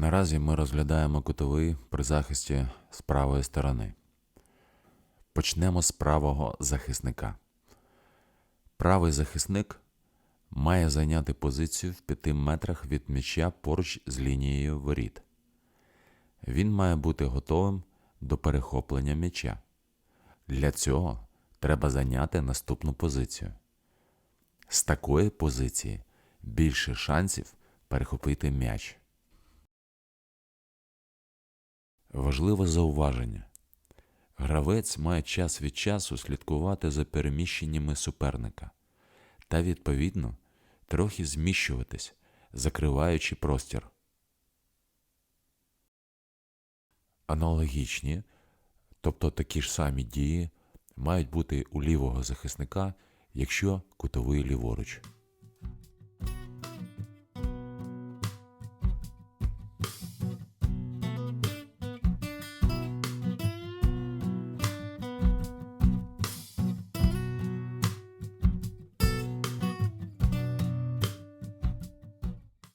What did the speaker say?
Наразі ми розглядаємо кутовий при захисті з правої сторони. Почнемо з правого захисника. Правий захисник має зайняти позицію в 5 метрах від м'яча поруч з лінією воріт. Він має бути готовим до перехоплення м'яча. Для цього треба зайняти наступну позицію. З такої позиції більше шансів перехопити м'яч. Важливе зауваження. Гравець має час від часу слідкувати за переміщеннями суперника та, відповідно, трохи зміщуватись, закриваючи простір. Аналогічні, тобто такі ж самі дії, мають бути у лівого захисника, якщо кутовий ліворуч.